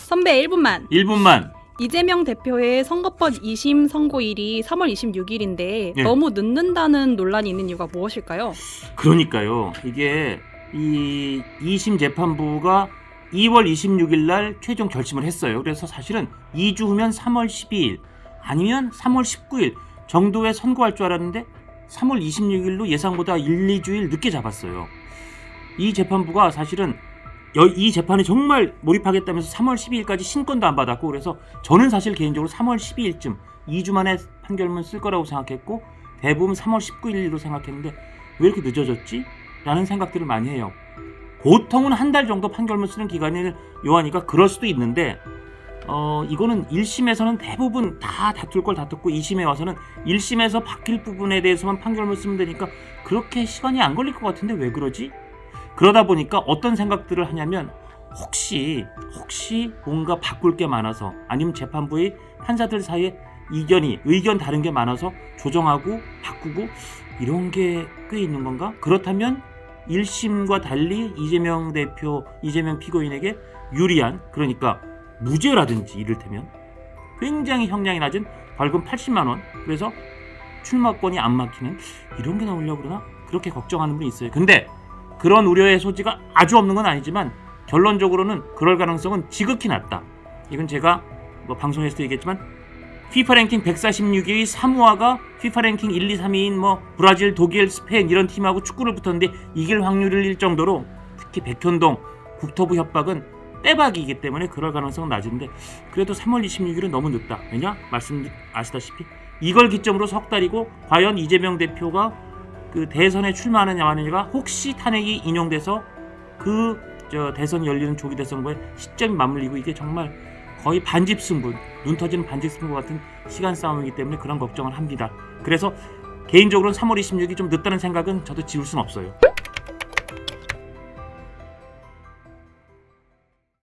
선배 1분만. 1분만. 이재명 대표의 선거법 2심 선고일이 3월 26일인데 예. 너무 늦는다는 논란이 있는 이유가 무엇일까요? 그러니까요. 이게 이 2심 재판부가 2월 26일 날 최종 결심을 했어요. 그래서 사실은 2주 후면 3월 12일 아니면 3월 19일 정도에 선고할 줄 알았는데 3월 26일로 예상보다 1, 2주일 늦게 잡았어요. 이 재판부가 사실은 여- 이 재판에 정말 몰입하겠다면서 3월 12일까지 신권도 안 받았고 그래서 저는 사실 개인적으로 3월 12일쯤 2주 만에 판결문 쓸 거라고 생각했고 대부분 3월 19일로 생각했는데 왜 이렇게 늦어졌지? 라는 생각들을 많이 해요. 보통은 한 달 정도 판결문 쓰는 기간을 요하니까 그럴 수도 있는데 어 이거는 1심에서는 대부분 다 다툴 걸 다퉜고 2심에 와서는 1심에서 바뀔 부분에 대해서만 판결문 쓰면 되니까 그렇게 시간이 안 걸릴 것 같은데 왜 그러지? 그러다 보니까 어떤 생각들을 하냐면 혹시 혹시 뭔가 바꿀 게 많아서 아니면 재판부의 판사들 사이에 이견이 의견 다른 게 많아서 조정하고 바꾸고 이런 게 꽤 있는 건가? 그렇다면 1심과 달리 이재명 대표, 이재명 피고인에게 유리한 그러니까 무죄라든지 이를테면 굉장히 형량이 낮은 벌금 80만 원 그래서 출마권이 안 막히는 이런 게 나오려고 그러나 그렇게 걱정하는 분이 있어요. 근데 그런 우려의 소지가 아주 없는 건 아니지만 결론적으로는 그럴 가능성은 지극히 낮다. 이건 제가 뭐 방송에서도 얘기했지만 피파 랭킹 146위의 사모아가 피파 랭킹 1, 2, 3위인 뭐 브라질, 독일, 스페인 이런 팀하고 축구를 붙었는데 이길 확률일 정도로 특히 백현동 국토부 협박은 빼박이기 때문에 그럴 가능성은 낮은데 그래도 3월 26일은 너무 늦다. 왜냐? 말씀 아시다시피 이걸 기점으로 석 달이고 과연 이재명 대표가 그 대선에 출마하느냐 마느냐가 혹시 탄핵이 인용돼서 그 저 대선이 열리는 조기 대선과의 시점이 맞물리고 이게 정말 거의 반집 승부, 눈 터지는 반집 승부 같은 시간 싸움이기 때문에 그런 걱정을 합니다. 그래서 개인적으로는 3월 26일이 좀 늦다는 생각은 저도 지울 순 없어요.